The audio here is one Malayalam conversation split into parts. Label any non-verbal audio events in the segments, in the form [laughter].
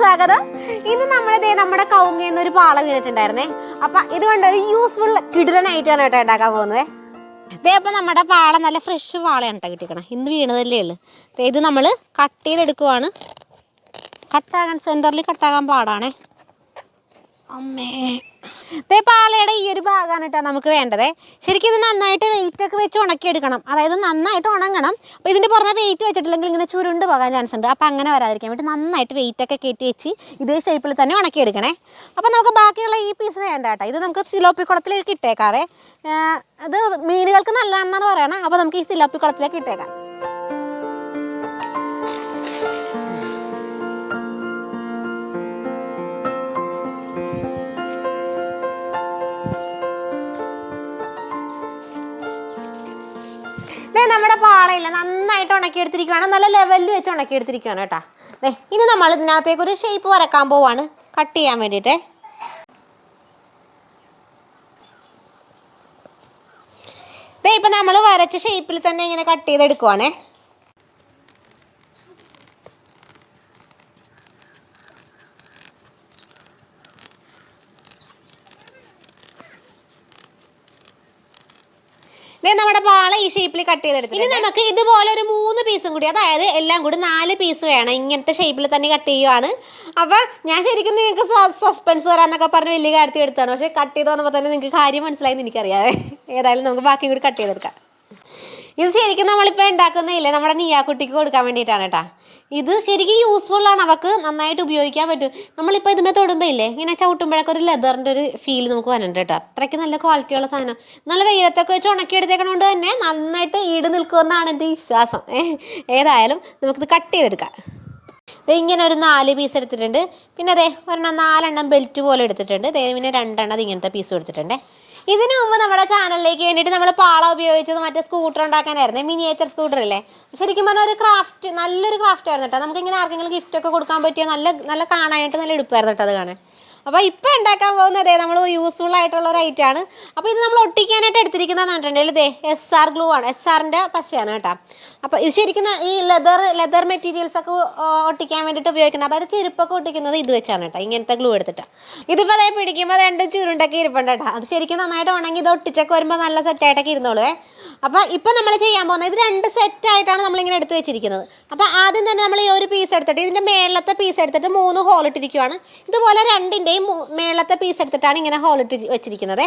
സ്വാഗതം. ഇന്ന് നമ്മളിതേ നമ്മുടെ കൗങ്ങിൽ ഒരു പാള വീണിട്ടുണ്ടായിരുന്നേ അപ്പൊ ഇതുകൊണ്ട് ഒരു യൂസ്ഫുൾ കിടിലനായിട്ടാണ് കേട്ടോ ഉണ്ടാക്കാൻ പോകുന്നത്. ഇതേ അപ്പം നമ്മുടെ പാള നല്ല ഫ്രഷ് പാളയാണ് കേട്ടോ കിട്ടിക്കണം ഇന്ന് വീണതല്ലേ ഉള്ളു. ഇത് നമ്മൾ കട്ട് ചെയ്തെടുക്കുവാണ്. കട്ടാകാൻ സെന്ററിൽ കട്ടാകാൻ പാടാണേ. അമ്മേ. ദേ പാളയുടെ ഈ ഒരു ഭാഗമാണ് കേട്ടോ നമുക്ക് വേണ്ടത്. ശരിക്കും ഇത് നന്നായിട്ട് വെയിറ്റ് ഒക്കെ വെച്ച് ഉണക്കിയെടുക്കണം. അതായത് നന്നായിട്ട് ഉണങ്ങണം. അപ്പോൾ ഇതിന്റെ പുറമെ വെയിറ്റ് വെച്ചിട്ടില്ലെങ്കിൽ ഇങ്ങനെ ചുരുണ്ട് പോകാൻ ചാൻസ് ഉണ്ട്. അപ്പോൾ അങ്ങനെ വരാതിരിക്കാൻ വേണ്ടി നന്നായിട്ട് വെയിറ്റ് ഒക്കെ കയറ്റി വെച്ച് ഇതേ ഷേപ്പിൽ തന്നെ ഉണക്കിയെടുക്കണേ. അപ്പോൾ നമുക്ക് ബാക്കിയുള്ള ഈ പീസ് വേണ്ട കേട്ടോ. ഇത് നമുക്ക് സിലോപ്പി കുളത്തിലേക്ക് ഇട്ടേക്കാവേ. അത് ഇത് മീനുകൾക്ക് നല്ലതാണെന്നാണ് പറയണേ. അപ്പോൾ നമുക്ക് ഈ സിലോപ്പി കുളത്തിലേക്ക് ഇട്ടേക്കാം. നമ്മുടെ പാളയില്ല നന്നായിട്ട് ഉണക്കിയെടുത്തിരിക്കുകയാണ് നല്ല ലെവലിൽ വെച്ച് ഉണക്കിയെടുത്തിരിക്കുകയാണ് കേട്ടോ. ദേ ഇനി നമ്മൾ ഇതിനകത്തേക്ക് ഒരു ഷേപ്പ് വരക്കാൻ പോവാണ്. കട്ട് ചെയ്യാൻ വേണ്ടിയിട്ട്. ഇപ്പം നമ്മൾ വരച്ച ഷേപ്പിൽ തന്നെ ഇങ്ങനെ കട്ട് ചെയ്തെടുക്കുവാണേ. നമ്മുടെ പാള ഈ ഷേപ്പിൽ കട്ട് ചെയ്തെടുത്തു ഇനി നമുക്ക് ഇതുപോലെ ഒരു മൂന്ന് പീസും കൂടി അതായത് എല്ലാം കൂടി നാല് പീസ് വേണം. ഇങ്ങനത്തെ ഷേപ്പിൽ തന്നെ കട്ട് ചെയ്യുവാണ്. അപ്പൊ ഞാൻ ശരിക്കും നിങ്ങൾക്ക് സസ്പെൻസ് തരാന്നൊക്കെ പറഞ്ഞ് വലിയ കാര്യത്തിൽ എടുത്താണ് പക്ഷെ കട്ട് ചെയ്ത് വന്നപ്പോൾ തന്നെ നിങ്ങൾക്ക് കാര്യം മനസ്സിലായി എനിക്കറിയാതെ ഏതായാലും നമുക്ക് ബാക്കി കൂടി കട്ട് ചെയ്തെടുക്കാം. ഇത് ശരിക്കും നമ്മളിപ്പോൾ ഉണ്ടാക്കുന്നില്ലേ നമ്മുടെ നീയാക്കുട്ടിക്ക് കൊടുക്കാൻ വേണ്ടിയിട്ടാണ് കേട്ടോ ഇത് ശരിക്കും യൂസ്ഫുൾ ആണ്. അവർക്ക് നന്നായിട്ട് ഉപയോഗിക്കാൻ പറ്റും. നമ്മളിപ്പോൾ ഇതുമേ തൊടുമ്പോൾ ഇല്ലേ? ഇങ്ങനെ ചവിട്ടുമ്പോഴൊക്കെ ഒരു ലെതറിന്റെ ഒരു ഫീൽ നമുക്ക് വരണ്ട കേട്ടോ അത്രയ്ക്ക് നല്ല ക്വാളിറ്റിയുള്ള സാധനം. നല്ല വെയിലത്തൊക്കെ വെച്ച് ഉണക്കി ഉണക്കിയെടുത്തേക്കണോണ്ട് തന്നെ നന്നായിട്ട് ഈട് നിൽക്കുമെന്നാണ് എന്റെ വിശ്വാസം. ഏതായാലും നമുക്കിത് കട്ട് ചെയ്തെടുക്കാം. ഇങ്ങനെ ഒരു നാല് പീസ് എടുത്തിട്ടുണ്ട്. പിന്നെ അതെ ഒരെണ്ണം നാലെണ്ണം ബെൽറ്റ് പോലെ എടുത്തിട്ടുണ്ട്. ദേ പിന്നെ രണ്ടെണ്ണം അത് ഇങ്ങനത്തെ പീസും എടുത്തിട്ടുണ്ട്. ഇതിനു മുമ്പ് നമ്മുടെ ചാനലിലേക്ക് വേണ്ടിയിട്ട് നമ്മൾ പാള ഉപയോഗിച്ചത് മറ്റേ സ്കൂട്ടർ ഉണ്ടാക്കാനായിരുന്നു. മിനിയേച്ചർ സ്കൂട്ടർ അല്ലേ ശരിക്കും പറഞ്ഞാൽ ഒരു ക്രാഫ്റ്റ് നല്ലൊരു ക്രാഫ്റ്റ് ആയിരുന്നു കേട്ടോ നമുക്ക് ഇങ്ങനെ ആർക്കെങ്കിലും ഗിഫ്റ്റ് ഒക്കെ കൊടുക്കാൻ പറ്റിയ നല്ല നല്ല കാണാനായിട്ട് നല്ല എടുപ്പായിരുന്നു കേട്ടോ അത് കാണാൻ. അപ്പോൾ ഇപ്പോൾ ഉണ്ടാക്കാൻ പോകുന്നത് നമ്മൾ യൂസ്ഫുൾ ആയിട്ടുള്ള ഒരു ഐറ്റം ആണ്. അപ്പോൾ ഇത് നമ്മൾ ഒട്ടിക്കാനായിട്ട് എടുത്തിരിക്കുന്നതെന്ന് പറഞ്ഞിട്ടുണ്ടെങ്കിൽ ഇതേ എസ് ആർ ഗ്ലൂ ആണ്. എസ് ആറിന്റെ പശയാണ് കേട്ടോ. അപ്പോൾ ഇത് ശരിക്കും ഈ ലെതർ ലെതർ മെറ്റീരിയൽസ് ഒക്കെ ഒട്ടിക്കാൻ വേണ്ടിയിട്ട് ഉപയോഗിക്കുന്നത് അതായത് ചെരുപ്പൊക്കെ ഒട്ടിക്കുന്നത് ഇത് വെച്ചാണ് കേട്ടോ ഇങ്ങനത്തെ ഗ്ലൂ എടുത്തിട്ട്. ഇതിപ്പോൾ അതേ പിടിക്കുമ്പോൾ രണ്ട് ചുരുണ്ടൊക്കെ ഇരിപ്പുണ്ട് കേട്ടോ. അത് ശരിക്കും നന്നായിട്ട് ഉണങ്ങി ഇത് ഒട്ടിച്ചൊക്കെ വരുമ്പോൾ നല്ല സെറ്റായിട്ടൊക്കെ ഇരുന്നോളൂ അപ്പോൾ ഇപ്പോൾ നമ്മൾ ചെയ്യാൻ പോകുന്നത് ഇത് രണ്ട് സെറ്റായിട്ടാണ് നമ്മളിങ്ങനെ എടുത്ത് വെച്ചിരിക്കുന്നത്. അപ്പോൾ ആദ്യം തന്നെ നമ്മൾ ഈ ഒരു പീസ് എടുത്തിട്ട് ഇതിന്റെ മേളത്തെ പീസ് എടുത്തിട്ട് മൂന്ന് ഹോൾ ഇട്ടിരിക്കുവാണ്. ഇതുപോലെ രണ്ടിന്റെയും മൂ- മേളത്തെ പീസ് എടുത്തിട്ടാണ് ഇങ്ങനെ ഹോളിട്ട് വെച്ചിരിക്കുന്നത്.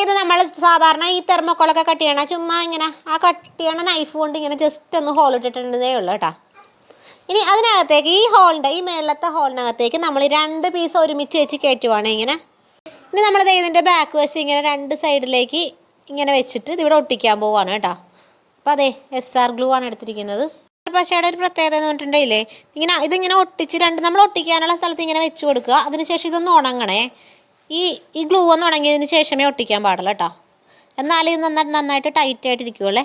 ഇത് നമ്മൾ സാധാരണ ഈ തെർമോക്കോളൊക്കെ കട്ട് ചെയ്യണ ചുമ്മാ ഇങ്ങനെ ആ കട്ട് ചെയ്യണ നൈഫ് കൊണ്ട് ഇങ്ങനെ ജസ്റ്റ് ഒന്ന് ഹോൾ ഇട്ടിട്ടുണ്ടതേ ഉള്ളൂ കേട്ടോ ഇനി അതിനകത്തേക്ക് ഈ ഹോളിന്റെ ഈ മേളത്തെ ഹോളിനകത്തേക്ക് നമ്മൾ രണ്ട് പീസ് ഒരുമിച്ച് വെച്ച് കയറ്റുവാണ് ഇങ്ങനെ. ഇനി നമ്മൾ ഇതിന്റെ ബാക്ക് വശം ഇങ്ങനെ രണ്ട് സൈഡിലേക്ക് ഇങ്ങനെ വെച്ചിട്ട് ഇതിവിടെ ഒട്ടിക്കാൻ പോവാണ് കേട്ടോ അപ്പോൾ അതെ എസ് ആർ ഗ്ലൂ ആണ് എടുത്തിരിക്കുന്നത്. പശയുടെ ഒരു പ്രത്യേകത എന്ന് പറഞ്ഞിട്ടുണ്ടെങ്കിലേ ഇങ്ങനെ ഇതിങ്ങനെ ഒട്ടിച്ച് രണ്ട് നമ്മൾ ഒട്ടിക്കാനുള്ള സ്ഥലത്ത് ഇങ്ങനെ വെച്ച് കൊടുക്കുക. അതിനുശേഷം ഇതൊന്ന് ഉണങ്ങണേ. ഈ ഈ ഗ്ലൂ ഒന്ന് ഉണങ്ങിയതിന് ശേഷമേ ഒട്ടിക്കാൻ പാടുള്ളൂ കേട്ടോ. എന്നാലും ഇത് നന്നായിട്ട് നന്നായിട്ട് ടൈറ്റ് ആയിട്ട് ഇരിക്കുമല്ലേ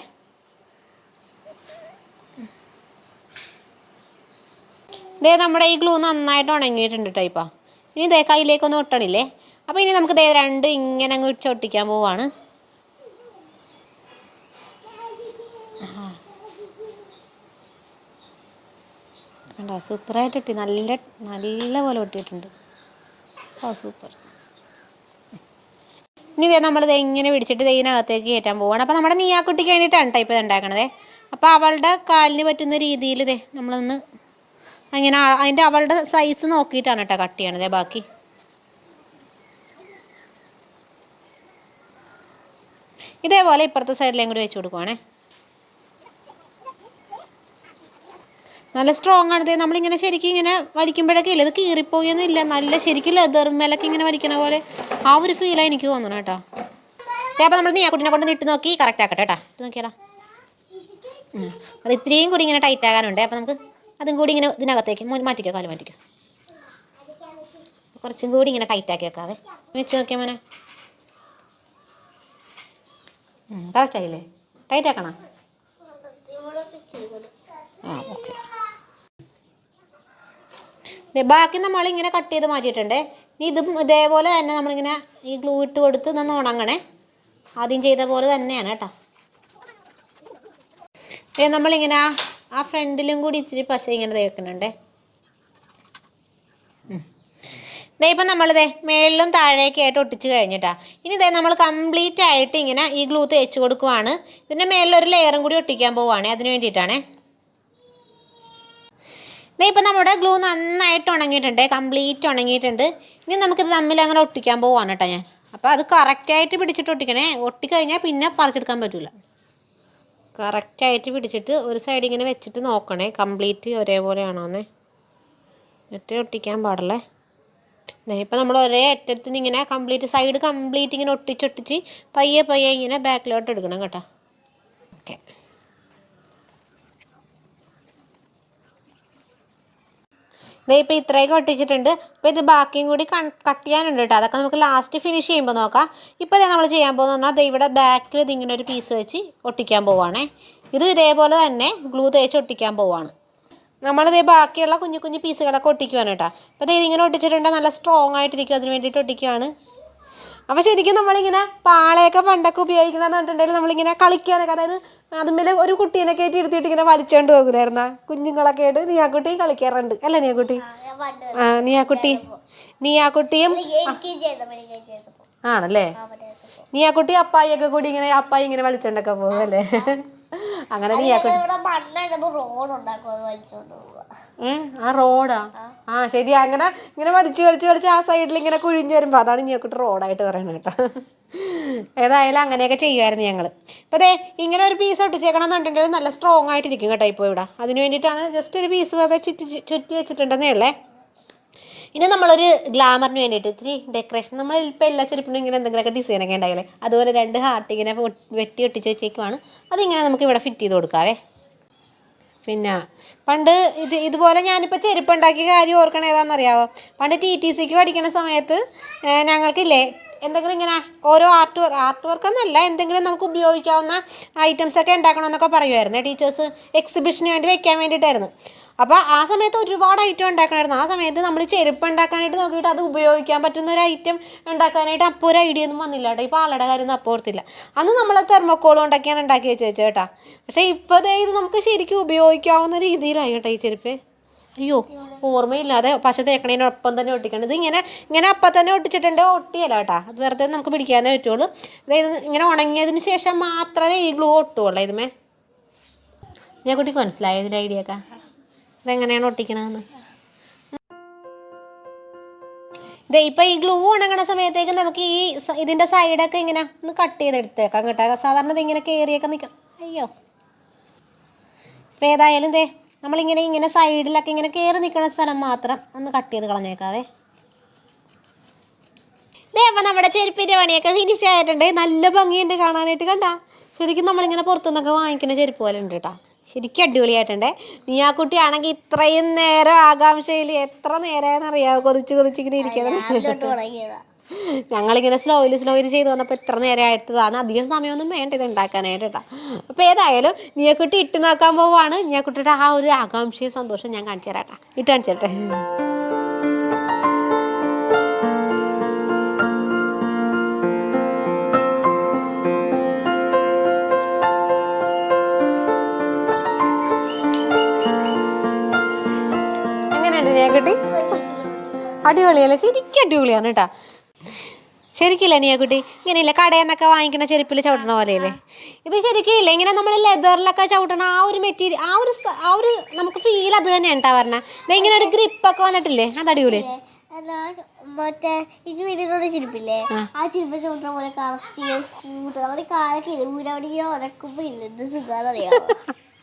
ദേ നമ്മുടെ ഈ ഗ്ലൂ നന്നായിട്ട് ഉണങ്ങിയിട്ടുണ്ട് കേട്ടോ ഇപ്പം. ഇനി ഇതേ കയ്യിലേക്കൊന്നും ഒട്ടണില്ലേ? അപ്പോൾ ഇനി നമുക്ക് ദേ രണ്ട് ഇങ്ങനെ അങ്ങ് ഒട്ടിക്കാൻ പോവാണ്. കണ്ടോ? സൂപ്പറായിട്ട് ഇട്ടി നല്ല നല്ല പോലെ ഒട്ടിയിട്ടുണ്ട് ഓ സൂപ്പർ. ഇനി ഇതേ നമ്മളിത് ഇങ്ങനെ പിടിച്ചിട്ട് ഇതിനകത്തേക്ക് കയറ്റാൻ പോവാണ്. അപ്പോൾ നമ്മുടെ നീയാക്കുട്ടിക്ക് വേണ്ടിയിട്ടാണ് ടൈപ്പ് ഇത് ഉണ്ടാക്കണത്. അപ്പോൾ അവളുടെ കാലിന് പറ്റുന്ന രീതിയിൽ ഇതേ നമ്മളൊന്ന് അങ്ങനെ അതിന്റെ അവളുടെ സൈസ് നോക്കിയിട്ടാണ് കേട്ടോ കട്ട് ചെയ്യണത് ബാക്കി. ഇതേപോലെ ഇപ്പുറത്തെ സൈഡിലേയും കൂടി വെച്ച് കൊടുക്കുവാണേ. നല്ല സ്ട്രോങ് ആണ്. നമ്മളിങ്ങനെ ശരിക്കും ഇങ്ങനെ വലിക്കുമ്പോഴൊക്കെ ഇല്ല? ഇത് കീറിപ്പോയൊന്നുമില്ല. നല്ല ശരിക്കും ലെതർ മേലൊക്കെ ഇങ്ങനെ വലിക്കണ പോലെ ആ ഒരു ഫീലാണ് എനിക്ക് തോന്നണം കേട്ടോ. അപ്പോൾ നമ്മൾ നീ ആ കുട്ടീനെ കൊണ്ട് ഇട്ട് നോക്കി. കറക്റ്റ് ആക്കട്ടെ കേട്ടോ. ഇട്ട് നോക്കിയാടാ. അത് ഇത്രയും കൂടി ഇങ്ങനെ ടൈറ്റ് ആകാനുണ്ട്. അപ്പോൾ നമുക്ക് അതും കൂടി ഇങ്ങനെ ഇതിനകത്തേക്ക് മാറ്റിക്കോ കാൽ മാറ്റിക്കോ. കുറച്ചും കൂടി ഇങ്ങനെ ടൈറ്റ് ആക്കി വെക്കാവേ. വെച്ച് നോക്കിയാൽ മോനെ. കറക്റ്റ് ആയില്ലേ? ടൈറ്റ് ആക്കണോ? ആ ഓക്കെ ബാക്കി നമ്മളിങ്ങനെ കട്ട് ചെയ്ത് മാറ്റിയിട്ടുണ്ട്. ഇനി ഇതും ഇതേപോലെ തന്നെ നമ്മളിങ്ങനെ ഈ ഗ്ലൂ ഇട്ട് കൊടുത്ത് നിന്ന് ഉണങ്ങണേ. ആദ്യം ചെയ്ത പോലെ തന്നെയാണ് കേട്ടോ. ദേ നമ്മളിങ്ങനെ ആ ഫ്രണ്ടിലും കൂടി ഇച്ചിരി പശ ഇങ്ങനെ തേക്കുന്നുണ്ടേ ദേ ഇപ്പം നമ്മളിതേ മേളിലും താഴേക്ക് ആയിട്ട് ഒട്ടിച്ച് കഴിഞ്ഞിട്ടാ. ഇനി ഇതേ നമ്മൾ കംപ്ലീറ്റ് ആയിട്ട് ഇങ്ങനെ ഈ ഗ്ലൂ തേച്ച് കൊടുക്കുവാണ്. ഇതിന്റെ മേളിൽ ഒരു ലെയറും കൂടി ഒട്ടിക്കാൻ പോവുകയാണ് അതിന് വേണ്ടിയിട്ടാണേ. ദേ ഇപ്പം നമ്മുടെ ഗ്ലൂ നന്നായിട്ട് ഉണങ്ങിയിട്ടുണ്ട് കംപ്ലീറ്റ് ഉണങ്ങിയിട്ടുണ്ട്. ഇനി നമുക്കിത് തമ്മിൽ അങ്ങനെ ഒട്ടിക്കാൻ പോവാണ് കേട്ടോ ഞാൻ. അപ്പോൾ അത് കറക്റ്റായിട്ട് പിടിച്ചിട്ട് ഒട്ടിക്കണേ. ഒട്ടിക്കഴിഞ്ഞാൽ പിന്നെ പറിച്ചെടുക്കാൻ പറ്റില്ല കറക്റ്റായിട്ട് പിടിച്ചിട്ട് ഒരു സൈഡ് ഇങ്ങനെ വെച്ചിട്ട് നോക്കണേ. കംപ്ലീറ്റ് ഒരേപോലെയാണോന്നേ. എന്നിട്ട് ഒട്ടിക്കാൻ പാടല്ലേ ഇപ്പം നമ്മൾ ഒരേ അറ്റത്ത് നിന്ന് ഇങ്ങനെ കംപ്ലീറ്റ് സൈഡ് കംപ്ലീറ്റ് ഇങ്ങനെ ഒട്ടിച്ചൊട്ടിച്ച് പയ്യെ പയ്യെ ഇങ്ങനെ ബാക്കിലോട്ട് എടുക്കണം കേട്ടോ. ഓക്കെ ദേ ഇപ്പോൾ ഇത്രയൊക്കെ ഒട്ടിച്ചിട്ടുണ്ട്. അപ്പോൾ ഇത് ബാക്കിയും കൂടി കട്ട് ചെയ്യാനുണ്ട് കേട്ടോ അതൊക്കെ നമുക്ക് ലാസ്റ്റ് ഫിനിഷ് ചെയ്യുമ്പോൾ നോക്കാം. ഇപ്പോൾ ഇതേ നമ്മൾ ചെയ്യാൻ പോകുന്നത് പറഞ്ഞാൽ ദേ ഇവിടെ ബാക്കിൽ ഇതിങ്ങനെ ഒരു പീസ് വെച്ച് ഒട്ടിക്കാൻ പോവാണേ. ഇത് ഇതേപോലെ തന്നെ ഗ്ലൂ തേച്ച് ഒട്ടിക്കാൻ പോവാണ്. നമ്മളിതേ ബാക്കിയുള്ള കുഞ്ഞു കുഞ്ഞു പീസുകളൊക്കെ ഒട്ടിക്കുവാണ് കേട്ടോ അപ്പോൾ ഇത് ഇതിങ്ങനെ ഒട്ടിച്ചിട്ടുണ്ടെങ്കിൽ നല്ല സ്ട്രോങ് ആയിട്ടിരിക്കും. അതിന് വേണ്ടിയിട്ട് ഒട്ടിക്കുകയാണ് അപ്പോൾ ശരിക്കും നമ്മളിങ്ങനെ പാളയൊക്കെ പണ്ടൊക്കെ ഉപയോഗിക്കണമെന്ന് പറഞ്ഞിട്ടുണ്ടെങ്കിൽ നമ്മളിങ്ങനെ കളിക്കാനൊക്കെ അതായത് അതുമ്മേലെ ഒരു കുട്ടീനെ കയറ്റി ഇരുത്തിയിട്ട് ഇങ്ങനെ വലിച്ചോണ്ട് പോകുമായിരുന്ന കുഞ്ഞുങ്ങളൊക്കെ ആയിട്ട് നീയാക്കുട്ടി കളിക്കാറുണ്ട്. അല്ലേ നീയാക്കുട്ടി? ആ നീയാക്കുട്ടി. നീയാക്കുട്ടിയും ആണല്ലേ? നീയാക്കുട്ടി അപ്പായിയൊക്കെ കൂടി ഇങ്ങനെ അപ്പായി ഇങ്ങനെ വലിച്ചോണ്ടൊക്കെ പോകും അല്ലേ? അങ്ങനെ നീയാക്കുട്ടി ആ റോഡാ? ആ. ശരി. അങ്ങനെ ഇങ്ങനെ വലിച്ചു വലിച്ചു വലിച്ച് ആ സൈഡിൽ ഇങ്ങനെ കുഴിഞ്ഞു വരുമ്പോ അതാണ് ഞങ്ങൾക്കിട്ട് റോഡായിട്ട് പറയുന്നത് കേട്ടോ. ഏതായാലും അങ്ങനെയൊക്കെ ചെയ്യുമായിരുന്നു ഞങ്ങൾ അപ്പോൾ അതെ ഇങ്ങനെ ഒരു പീസ് ഒട്ടിച്ചേക്കണം എന്നുണ്ടെങ്കിൽ നല്ല സ്ട്രോങ് ആയിട്ടിരിക്കും കേട്ടോ ഇപ്പോൾ ഇവിടെ. അതിന് വേണ്ടിയിട്ടാണ് ജസ്റ്റ് ഒരു പീസ് വെറുതെ ചുറ്റി ചുറ്റി വെച്ചിട്ടുണ്ടെന്നേ ഉള്ളേ. ഇനി നമ്മളൊരു ഗ്ലാമറിന് വേണ്ടിയിട്ട് ഇത്തിരി ഡെക്കറേഷൻ നമ്മൾ ഇപ്പോൾ എല്ലാ ചെരുപ്പിനും ഇങ്ങനെ എന്തെങ്കിലുമൊക്കെ ഡിസൈനൊക്കെ ഉണ്ടായില്ലേ അതുപോലെ രണ്ട് ഹാർട്ട് ഇങ്ങനെ വെട്ടി ഒട്ടിച്ച് വെച്ചേക്കുവാണ്. അതിങ്ങനെ നമുക്ക് ഇവിടെ ഫിറ്റ് ചെയ്ത് കൊടുക്കാവേ. പിന്നെ പണ്ട് ഇത് ഇതുപോലെ ഞാനിപ്പോൾ ചെരുപ്പ് ഉണ്ടാക്കിയ കാര്യം ഓർക്കണ ഏതാണെന്നറിയാവോ? പണ്ട് ടി ടി സിക്ക് പഠിക്കുന്ന സമയത്ത് ഞങ്ങൾക്കില്ലേ എന്തെങ്കിലും ഇങ്ങനെ ഓരോ ആർട്ട് വർക്ക് ആർട്ട് വർക്ക് എന്നല്ല എന്തെങ്കിലും നമുക്ക് ഉപയോഗിക്കാവുന്ന ഐറ്റംസ് ഒക്കെ ഉണ്ടാക്കണമെന്നൊക്കെ പറയുമായിരുന്നു ടീച്ചേഴ്സ് എക്സിബിഷന് വേണ്ടി വെക്കാൻ വേണ്ടിയിട്ടായിരുന്നു. അപ്പോൾ ആ സമയത്ത് ഒരുപാട് ഐറ്റം ഉണ്ടാക്കണമായിരുന്നു. ആ സമയത്ത് നമ്മൾ ചെരുപ്പ് ഉണ്ടാക്കാനായിട്ട് നോക്കിയിട്ട് അത് ഉപയോഗിക്കാൻ പറ്റുന്ന ഒരു ഐറ്റം ഉണ്ടാക്കാനായിട്ട് അപ്പോൾ ഒരു ഐഡിയ ഒന്നും വന്നില്ല കേട്ടോ. ഇപ്പോൾ ആളുടെ കാര്യമൊന്നും അപ്പോൾ ഓർത്തില്ല. അന്ന് നമ്മൾ തെർമോക്കോൾ ഉണ്ടാക്കിയാണ് ഉണ്ടാക്കി വെച്ചേച്ചേട്ടാ പക്ഷേ ഇപ്പോൾ ഇത് നമുക്ക് ശരിക്കും ഉപയോഗിക്കാവുന്ന രീതിയിലായി കേട്ടോ ഈ ചെരുപ്പ്. അയ്യോ ഓർമ്മയില്ലാതെ പശ തേക്കണേനൊപ്പം തന്നെ ഒട്ടിക്കണം. ഇത് ഇങ്ങനെ ഇങ്ങനെ അപ്പം തന്നെ ഒട്ടിച്ചിട്ടുണ്ട്. ഒട്ടിയല്ല കേട്ടോ. അത് വെറുതെ നമുക്ക് പിടിക്കാനേ പറ്റുള്ളൂ. അതായത് ഇങ്ങനെ ഉണങ്ങിയതിന് ശേഷം മാത്രമേ ഈ ഗ്ലൂ ഒട്ടുള്ളൂ ഇതുമേ ഞാൻ കുട്ടിക്ക് മനസ്സിലായ ഇതിന്റെ ഐഡിയ ഒക്കെ. ഇതെങ്ങനെയാണ് ഒട്ടിക്കണതെന്ന്? ഇതേ ഇപ്പം ഈ ഗ്ലൂ ഉണങ്ങണ സമയത്തേക്ക് നമുക്ക് ഈ ഇതിന്റെ സൈഡൊക്കെ ഇങ്ങനെ ഒന്ന് കട്ട് ചെയ്തെടുത്തേക്കാം കേട്ടോ. സാധാരണ ഇത് ഇങ്ങനെ കയറിയൊക്കെ നിൽക്കാം അയ്യോ. ഇപ്പം ഏതായാലും ദേ നമ്മളിങ്ങനെ ഇങ്ങനെ സൈഡിലൊക്കെ ഇങ്ങനെ കയറി നിൽക്കുന്ന സ്ഥലം മാത്രം ഒന്ന് കട്ട് ചെയ്ത് കളഞ്ഞേക്കാവേ. ദേ അപ്പം നമ്മുടെ ചെരുപ്പിന്റെ പണിയൊക്കെ ഫിനിഷ് ആയിട്ടുണ്ട്. നല്ല ഭംഗിയുണ്ട് കാണാനായിട്ട് കണ്ട. ശരിക്കും നമ്മളിങ്ങനെ പുറത്തുനിന്നൊക്കെ വാങ്ങിക്കുന്ന ചെരുപ്പ് പോലെ ഉണ്ട് കേട്ടോ. ശരിക്കും അടിപൊളിയായിട്ടുണ്ട്. നീ ആ കുട്ടിയാണെങ്കിൽ ഇത്രയും നേരം ആകാംക്ഷയിൽ എത്ര നേരമായെന്ന് അറിയാമോ കൊതിച്ച് കൊതിച്ചിങ്ങനെ ഇരിക്കണം ഞങ്ങളിങ്ങനെ സ്ലോയിൽ സ്ലോയിൽ ചെയ്ത് വന്നപ്പോൾ ഇത്ര നേരമായിട്ടതാണ് അധികം സമയമൊന്നും വേണ്ട ഇത് ഉണ്ടാക്കാനായിട്ട് കേട്ടോ അപ്പോൾ ഏതായാലും നീയക്കുട്ടി ഇട്ട് നോക്കാൻ പോവാണ്. നീയക്കുട്ടിയുടെ ആ ഒരു ആകാംക്ഷയും സന്തോഷം ഞാൻ കാണിച്ചു തരാം കേട്ടോ ഇട്ട് കാണിച്ചു തരട്ടെ. അടിപൊളിയല്ലേ? ശരിക്കും അടിപൊളിയാണ് കേട്ടോ ശരിക്കില്ല നീയക്കുട്ടി ഇങ്ങനെയില്ല കടയിൽ നിന്നൊക്കെ വാങ്ങിക്കുന്ന ചെരുപ്പിൽ ചവിട്ടണ പോലെയല്ലേ? ഇത് ശരിക്കും ഇല്ല ഇങ്ങനെ നമ്മൾ ലെതറിലൊക്കെ ചവിട്ടണ ആ ഒരു മെറ്റീരിയൽ ആ ഒരു ആ ഒരു നമുക്ക് ഫീൽ അത് തന്നെയാണ് ഉണ്ടാ പറഞ്ഞ. ഇങ്ങനെ ഒരു ഗ്രിപ്പൊക്കെ വന്നിട്ടില്ലേ? അത് അടിപൊളി. അല്ല മറ്റേ എനിക്ക് വീട്ടിലോട്ട് ചിരിപ്പില്ലേ? ആ. ചിരിപ്പ് ചവിട്ടുന്ന പോലെ കറക്റ്റ് സ്മൂത്ത് നമ്മുടെ കാലൊക്കെ ഊരവടിയോ ഉരക്കുമ്പോ ഇല്ല എന്ത് സുഖാന്നറിയാമോ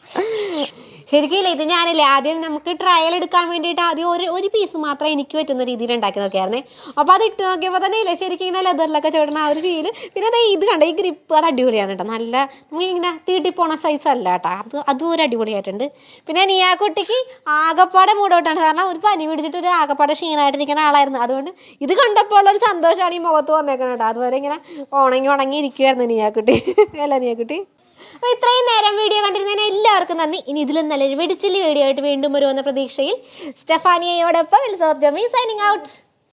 [laughs] ശരിക്കും ഇത് ഞാനല്ലേ ആദ്യം നമുക്ക് ട്രയൽ എടുക്കാൻ വേണ്ടിയിട്ട് ആദ്യം ഒരു ഒരു പീസ് മാത്രം എനിക്ക് പറ്റുന്ന രീതിയിൽ ഉണ്ടാക്കി നോക്കിയായിരുന്നേ. അപ്പോൾ അത് ഇട്ട് നോക്കിയപ്പോൾ തന്നെ ഇല്ലേ ശരിക്കും ഇങ്ങനെ ലെതറിലൊക്കെ ചേടുന്ന ആ ഒരു ഫീൽ പിന്നെ അത് ഇത് കണ്ട ഈ ഗ്രിപ്പ് അത് അടിപൊളിയാണ് കേട്ടോ നല്ല നമുക്ക് ഇങ്ങനെ തീട്ടി പോണ സൈസ് അല്ല കേട്ടോ അത് അതും ഒരു അടിപൊളിയായിട്ടുണ്ട്. പിന്നെ നീ ആ കുട്ടിക്ക് ആകപ്പാടെ മൂടോട്ടാണ്. കാരണം ഒരു പനി പിടിച്ചിട്ട് ഒരു ആകപ്പാടെ ക്ഷീണമായിട്ടിരിക്കുന്ന ആളായിരുന്നു. അതുകൊണ്ട് ഇത് കണ്ടപ്പോൾ ഉള്ള ഒരു സന്തോഷമാണ് ഈ മുഖത്ത് വന്നേക്കുന്നത് കേട്ടോ അതുപോലെ ഇങ്ങനെ ഉണങ്ങി ഉണങ്ങി ഇരിക്കുമായിരുന്നു നീ ആ കുട്ടി. [laughs] അല്ല നീ ആ കുട്ടി. അപ്പോൾ ഇത്രയും നേരം വീഡിയോ കണ്ടിരുന്നതിന് എല്ലാവർക്കും നന്ദി. ഇനി ഇതിലും നല്ലൊരു വെടിച്ചില്ലി വീഡിയോ ആയിട്ട് വീണ്ടും വരുമെന്ന പ്രതീക്ഷയിൽ സ്റ്റെഫാനിയയോടൊപ്പം സൈനിങ് ഔട്ട്